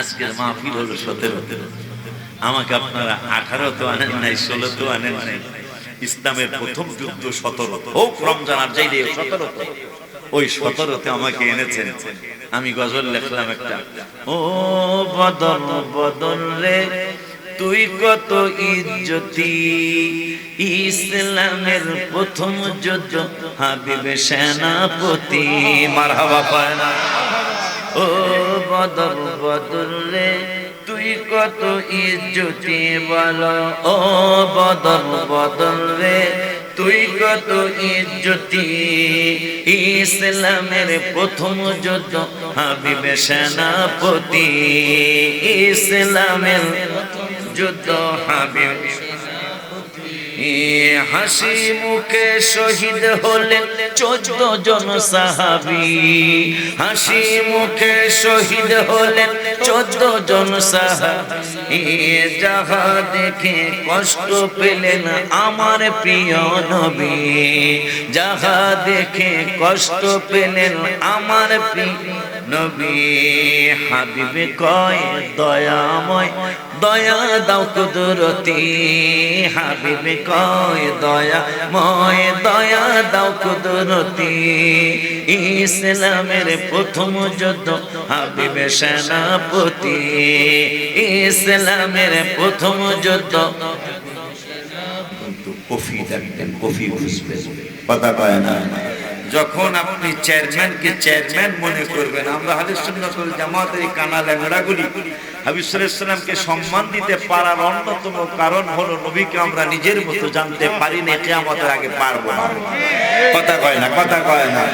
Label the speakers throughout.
Speaker 1: আজকের মাহফিল হলো সতেরো। আমাকে আপনারা আঠারো তো আনেন নাই, ষোলো তো আনেন নাই। ইসলামের প্রথম যুদ্ধ সতেরো। হোক রমজান আর যাই সতেরো ওই সতেরোতে আমাকে এনেছেন। আমি গজল লিখলাম একটা। ও বদল বদল রে, তুই কত ইজ্জতি। ইসলামের প্রথম যুদ্ধ, হাবিবে সেনাপতি। মারহাবা পায় না ও বদল বদল তুই কত ইজ্জতি বল? ও বদল বদল তুই কত ইজ্জতি? ইসলামের প্রথম যুদ্ধ হাবিবে সেনাপতি। ইসলামের যুদ্ধ হাবিব হাসি মুখে শহীদ হলেন চোদ্দ জন সাহাবি। হাসি মুখে শহীদ হলেন চোদ্দ জন সাহাবি। যাহা দেখে কষ্ট পেলেন আমার প্রিয় নবী। যাহা দেখে কষ্ট পেলেন আমার প্রিয় নবী হাবিবে কয়, দয়াময়, দয়া দাও কুদরতি। হাবিবে কয় দয়া ময় দয়া দাও কুদরতি। ইসলামের প্রথম যুদ্ধ হাবিবে সেনাপতি। ইসলামের প্রথম যুদ্ধ কফি দেখবেন কফি বুঝবেন কথা কয় না। যখন আপনি চেয়ারম্যানকে চেয়ারম্যান মনে করবেন, আমরা সুন্নাতুল জামাতের এই কানা ল্যাংড়াগুলি সাল্লাল্লাহু সম্মান দিতে পারার অন্যতম কারণ হলো নবীকে আমরা নিজের মতো জানতে পারি না কিয়ামতের আগে পারব না। কথা কয় না, কথা কয় না।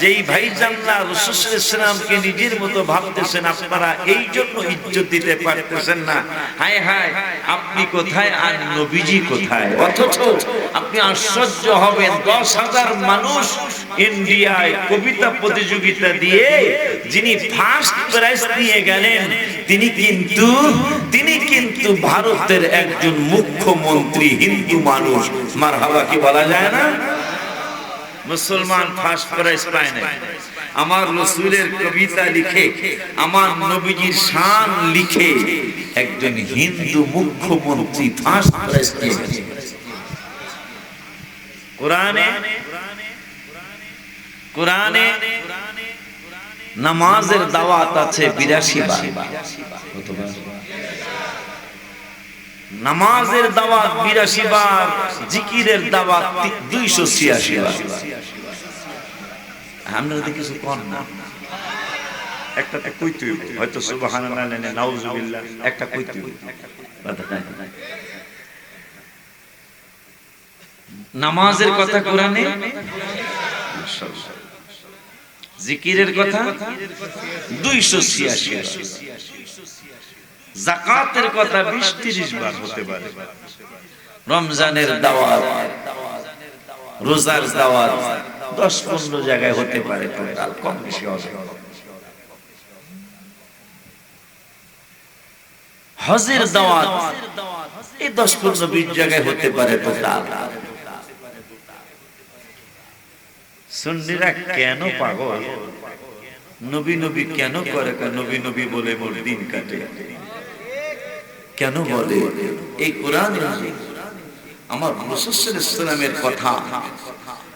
Speaker 1: যেই ভাই জানলা রসুল ইসলামকে নিজের মতো ভাবতেছেন, আপনারা এই জন্য ইজ্জত দিতে পারতেছেন না। হায় হায়, আপনি কোথায় আর নবীজি কোথায়? অথচ আপনি আশ্চর্য হবেন, দশ হাজার মানুষ ইন্ডিয়ায় কবিতা প্রতিযোগিতা দিয়ে যিনি ফার্স্ট প্রাইজ নিয়ে গেলেন, তিনি কিন্তু তিনি কিন্তু ভারতের একজন মুখ্যমন্ত্রী হিন্দু মানুষ। মার হাওয়া কি বলা যায় না? মুসলমান ফাঁস প্রাইজ পায় না আমার রসুলের কবিতা লিখে, আমার নবীজির শান লিখে একজন হিন্দু মুখ্যমন্ত্রী ফার্স্ট প্রাইজ পেয়েছে কোরআনে কোরআনে নামাজের দাওয়াত আছে বিরাশি বার। নামাজের দাওয়াত বিরাশি বার, জিকিরের দাওয়াত দুইশো ছিয়াশি বার। যদি কিছু না। একটা কইতে হয়তো নাউজুবিল্লাহ, একটা কইতে নামাজের কথা কোরআনে? জিকিরের কথা? দুইশো ছিয়াশি জাকাতের কথা বিশ তিরিশ বার হতে পারে। রমজানের দাওয়াত, রোজার দাওয়াত। দশ পনেরো জায়গায় হতে পারে টোটাল, কম বেশি হবে। হজের দাওয়াত, এই দশ পনেরো বিশ জায়গায় হতে পারে টোটাল। কেন পাগল? নবী নবী কেন করে নবী নবী বলে মোর দিন কাটে? কেন বলে? এই কোরআন, আমার ইসলামের কথা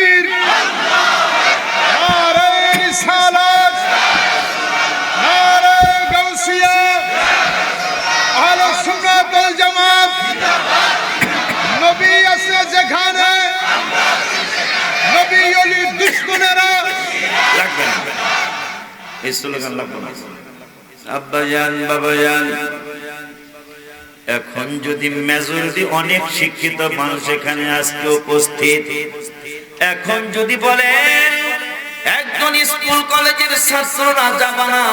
Speaker 2: তাকবীর
Speaker 1: এখন যদি মেজরিটি অনেক শিক্ষিত মানুষ এখানে আজকে উপস্থিত এখন যদি বলে, একজন স্কুল কলেজের ছাত্ররা যাবা না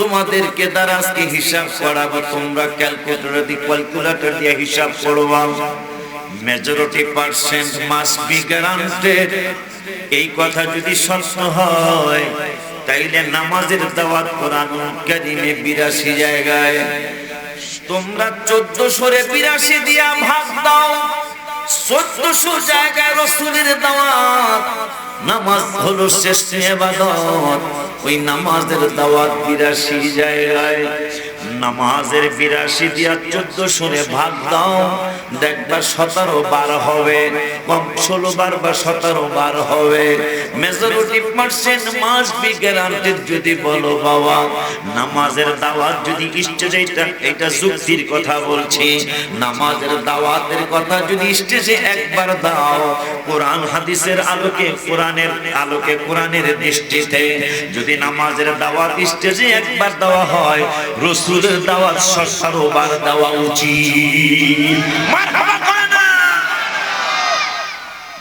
Speaker 1: তোমাদেরকে দ্বারা আজকে হিসাব করাবো, তোমরা ক্যালকুলেটর দিয়ে ক্যালকুলেটর দিয়ে হিসাব করবা। Majority percent must be guaranteed এই কথা যদি সত্য হয়, তাইলে নামাজের দাওয়াত কোরআন কারিমে বিরাশি জায়গায়। তোমরা চোদ্দশোরে বিরাশি দিয়া ভাগ দাও। চোদ্দশো জায়গায় রসুলের দাওয়াত। নামাজ হলো শ্রেষ্ঠ এবাদত ওই নামাজের দাওয়াত বিরাশি জায়গায়। নামাজের বিরাশি দিয়া চোদ্দ শুনে ভাগ দাও। দেখবা সতেরো বার হবে কম ষোলো বার বা সতেরো বার হবে। Majority percent must be guaranteed যদি বলো বাবা, নামাজের দাওয়াত যদি স্টেজে এটা এটা যুক্তির কথা বলছি। নামাজের দাওয়াতের কথা যদি স্টেজে একবার দাও, কোরআন হাদিসের আলোকে, কোরআনের আলোকে, কোরআনের দৃষ্টিতে যদি নামাজের দাওয়াত স্টেজে একবার দেওয়া হয়, রসুলের দাওয়াত সরকারও বার দেওয়া উচিত।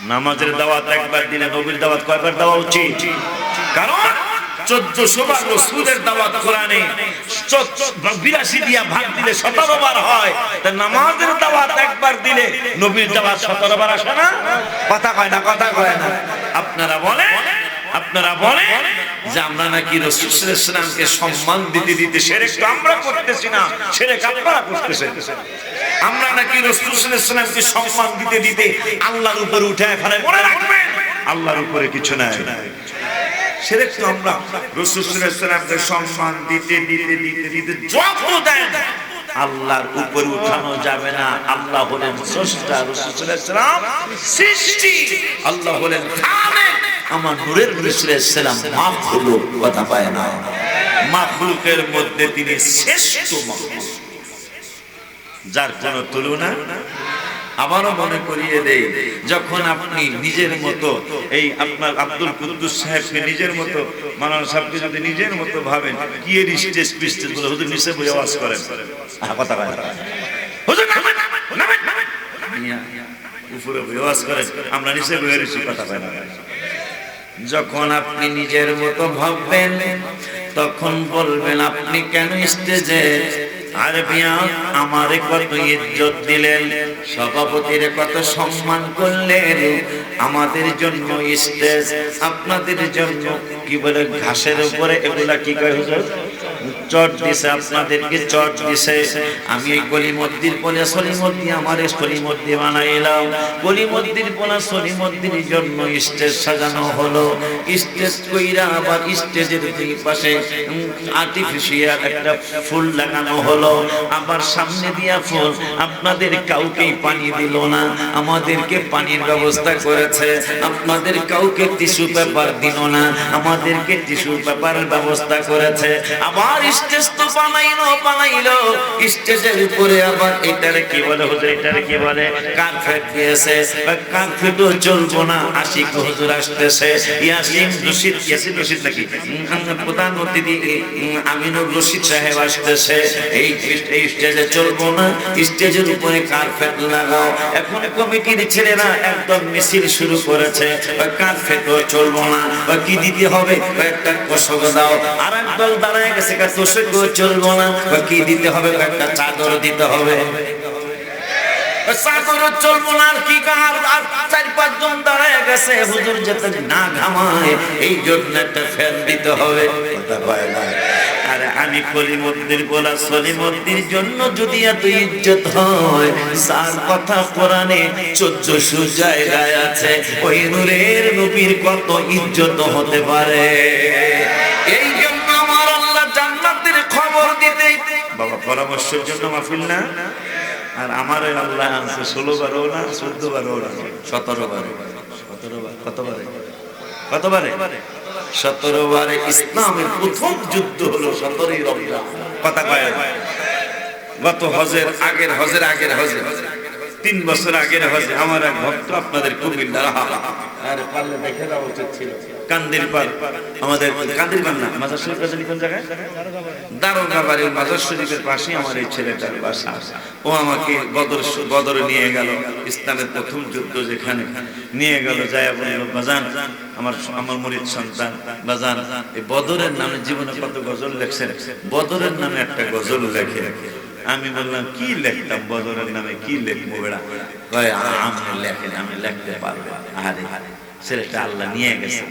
Speaker 1: নামাজের দাওয়াত একবার দিলে নবীর দাওয়াত কয়বার দেওয়া উচিত? কারণ চোদ্দশো বার রসুলের দাওয়াত কোরআনে বিরাশি দাওয়াত দাওয়াত আপনারা বলেন আপনারা বলেন যে আমরা নাকি রসুলামকে সম্মান দিতে দিতে সেরেক তো আমরা করতেছি না, সেরেক আপনারা করতেছেন। আমরা নাকি রসুলামকে সম্মান দিতে দিতে আল্লাহর উপরে উঠে ফেলে মনে রাখবেন? আল্লাহর উপরে কিছু নাই। আল্লাহ হলেন সৃষ্টি। আল্লাহ হলেন খালেক। আমার নূরের রসুলাম মাফ হলো কথা পায় না মাখলুকের মধ্যে তিনি শ্রেষ্ঠ যার কোন তুলনা আবারও মনে করিয়ে দেই যখন আপনি নিজের মতো এই আপনার আব্দুল কুদ্দুস সাহেবকে নিজের মতো মানান সাহেবকে যদি নিজের মতো ভাবেন কি এর স্টেজ পিস্টেজ বলে হুজুর নিচে বই আওয়াজ করেন কথা কয়। হুজুর নামেন, নামেন, নামেন। উপরে বই আওয়াজ করেন আমরা নিচে রয়েছি কথা কয় না যখন আপনি নিজের মতো ভাববেন, তখন বলবেন, আপনি কেন স্টেজে আর আমারে কত ইজ্জত দিলেন? সভাপতির কত সম্মান করলেন? আমাদের জন্য স্টেজ, আপনাদের জন্য কি বলে ঘাসের উপরে? এগুলা কি কয় হুজুর? চট দিছে, আপনাদেরকে চট দিছে। আমি এই গলিমদ্দির বলে সলিমদ্দি, আমার সলিমদ্দি বানাইলাম। গলিমদ্দির বলা সলিমদ্দির জন্য স্টেজ সাজানো হলো। স্টেজ কইরা আবার স্টেজের দুই পাশে আর্টিফিশিয়াল একটা ফুল লাগানো হলো। আবার সামনে দিয়া ফুল, আপনাদের কাউকেই পানি দিল না, আমাদেরকে পানির ব্যবস্থা করেছে। আপনাদের কাউকে টিস্যু পেপার দিল না, আমাদেরকে টিস্যু পেপারের ব্যবস্থা করেছে। আবার স্টেজ তো বানাইলো বানাইলো। স্টেজের উপরে আবার এটারে কি বলে হুজুর, এটারে কি বলে? কার্পেট দিয়েছে কার্পেটও চলবো না, আশিক হুজুর আসতেছে। ইয়াসিন রশিদ ইয়াসিন রশিদ নাকি? প্রধান অতিথি আমিনুর রশিদ সাহেব আসতেছে। এই এই স্টেজে চলবো না, স্টেজের উপরে কার্পেট লাগাও। এখন কমিটির ছেলেরা একদম মিছিল শুরু করেছে। কার্পেটও চলবো না। কি দিতে হবে? একটা কোষক দাও। আর একদল দাঁড়ায় গেছে তোষকও চলবো না। কি দিতে হবে? একটা চাদর দিতে হবে। চলবো না কি আর পাঁচজন দাঁড়ায় গেছে না ঘামায়, এই জন্য একটা ফ্যান দিতে হবে। সলিমদ্দির জন্য যদি এত ইজ্জত হয়, সার কথা কোরআনে চোদ্দশো জায়গায় আছে, ওই নূরের নবীর কত ইজ্জত হতে পারে? এই বাবা, পরামর্শের জন্য মাহফিল না। আর আমার আল্লাহ আছে ষোলো বারো না চোদ্দ বারো না। সতেরো বারো কতবারে? কতবারে? সতেরো বারে ইসলামের প্রথম যুদ্ধ হলো সতেরোই রমজান। কথা কয়। গত হজের আগের হজের আগের হজে তিন বছর আগের হজে আমার এক ভক্ত আপনাদের কুমিল্লার আরে পারলে দেখে দেওয়া উচিত ছিল। কান্দির পার আমাদের কান্দির পার না। মাজার শরীফ জানি কোন জায়গায়? দারোগা বাড়ির মাজার শরীফের পাশে আমার এই ছেলেটার বাসা। ও আমাকে বদর বদরে নিয়ে গেল ইসলামের প্রথম যুদ্ধ যেখানে। নিয়ে গেল যায় বলল বাজান আমার আমার মরিদ সন্তান বাজান এই বদরের নামে জীবনে কত গজল লেখছেন? বদরের নামে একটা গজল লেখে। আমি বললাম, কি লিখতাম বদরের নামে? কি লিখব বেড়া? কয় আমি লেখেন আমি লিখতে পারব আরে ছেলেটা আল্লাহ নিয়ে গেছে।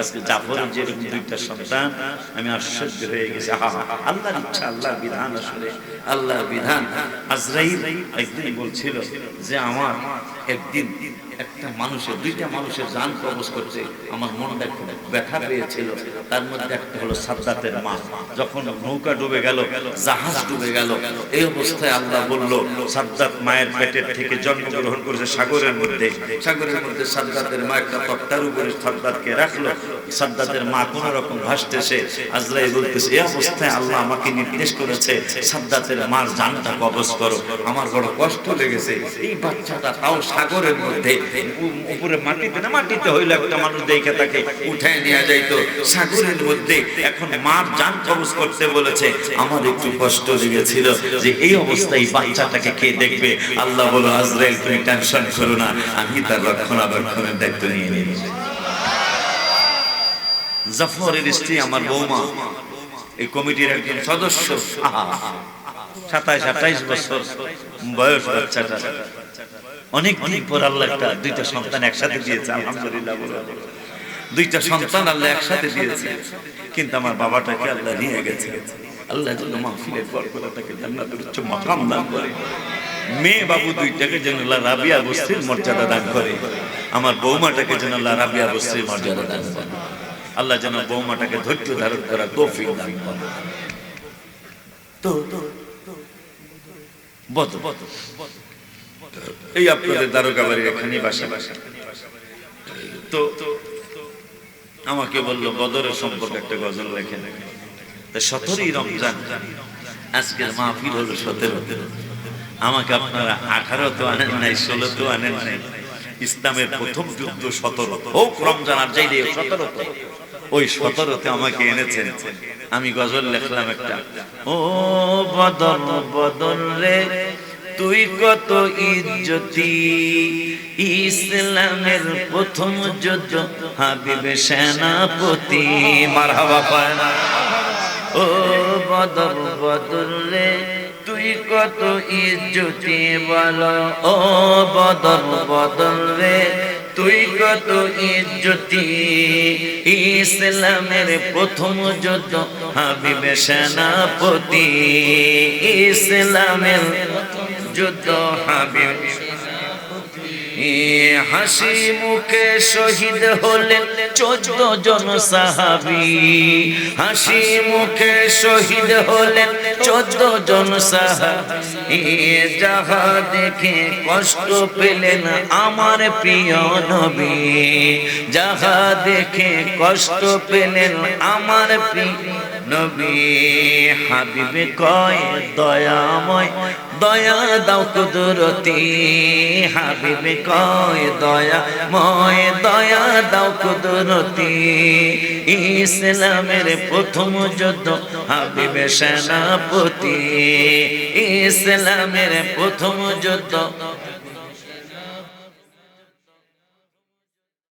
Speaker 1: আজকে জাফর যেরকম দুইটা সন্তান, আমি আশ্চর্য হয়ে গেছি। আহা, আল্লাহর ইচ্ছা বিধান আসলে, আল্লাহর বিধান। আজরাইল একদিন বলছিল যে, আমার একদিন একটা মানুষের, দুইটা মানুষের জান কবজ করছে। আমার মনটা একটু ব্যথা পেয়েছিল। তার মধ্যে একটা হলো সাদ্দাতের মা। যখন নৌকা ডুবে গেল, জাহাজ ডুবে গেল, এই অবস্থায় আল্লাহ বলল, সাদ্দাত মায়ের পেটের থেকে জন্মগ্রহণ করেছে সাগরের মধ্যে। সাগরের মধ্যে সাদ্দাতের মা একটা তক্তার উপরে সাদ্দাতকে রাখল। সাদ্দাতের মা কোন রকম ভাসতেছে। আজরাই বলতেছে এই অবস্থায় আল্লাহ আমাকে নির্দেশ করেছে, সাদ্দাতের মার জানটা কবজ করো। আমার বড় কষ্ট লেগেছে। এই বাচ্চাটা তাও সাগরের মধ্যে। উপরে মাটিতে না, মাটিতে হইল একটা মানুষ দেখে তাকে উঠায় নিয়ে যাইতো। সাগরের মধ্যে এখন মার জান কবজ করতে বলেছে। আমার একটু কষ্ট লেগেছিল যে এই অবস্থায় বাচ্চাটাকে কে দেখবে? আল্লাহ বলো, আজরাইল, তুমি টেনশন করো না, আমি তার রক্ষণাবেক্ষণের দায়িত্ব নিয়ে নিয়েছি জাফরের স্ত্রী আমার বৌমা, এই কমিটির একজন সদস্য। সাতাইশ, আঠাইশ বছর বয়স বাচ্চাটা অনেক দিন পর আল্লাহ একটা দুইটা সন্তান একসাথে দিয়েছে আলহামদুলিল্লাহ দুইটা সন্তান আল্লাহ একসাথে দিয়েছে কিন্তু আমার বাবাটাকে আল্লাহ নিয়ে গেছে আল্লাহ যেন মাহফিলের পর করে তাকে জান্নাতের উচ্চ মাকাম দান করে মেয়ে বাবু দুইটাকে যেন রাবিয়া বস্তির মর্যাদা দান করে আমার বৌমাটাকে যেন রাবিয়া বস্তির মর্যাদা দান করে আল্লাহ যেন বৌমাটাকে ধৈর্য ধারণ করা তৌফিক দান করে তো বত বত বত এই আপনাদের দারোগা বাড়ির এখানে বাসা। বাসা তো আমাকে বলল, বদরের সম্পর্কে একটা গজল লেখে সতেরোই রমজান, আজকের মাহফিল হলো সতেরো। আমাকে আপনারা আঠারো তো আনেন নাই, ষোলো তো আনেন নাই। ইসলামের প্রথম যুদ্ধ সতেরো। হোক রমজান আর যাই সতেরো ওই সতেরোতে আমাকে এনেছেন। আমি গজল লেখলাম একটা। ও বদল বদল রে তুই কত ইজ্জতি? ইসলামের প্রথম যুদ্ধ হাবিবে সেনাপতি। মার মারহাবা পায় না। ও বদল বদল তুই কত ইজ্জতি বল? ও বদল বদল তুই কত ইজ্জতি? ইসলামের প্রথম যুদ্ধ হাবিবে সেনাপতি। ইসলামের যুদ্ধ হাবিব। হাসি মুখে শহীদ হলেন চোদ্দ জন সাহাবি। হাসি মুখে শহীদ হলেন চোদ্দ জন সাহাবি। যাহা দেখে কষ্ট পেলেন আমার প্রিয় নবী। যাহা দেখে কষ্ট পেলেন আমার প্রিয় নবী। হাবিবে কয়, দয়াময় দয়া দাও কুদরতি। হাবিবে কয় দয়া, ময় দয়া দাও কুদরতি। ইসলামের প্রথম যুদ্ধ হাবিবে সেনাপতি। ইসলামের প্রথম যুদ্ধ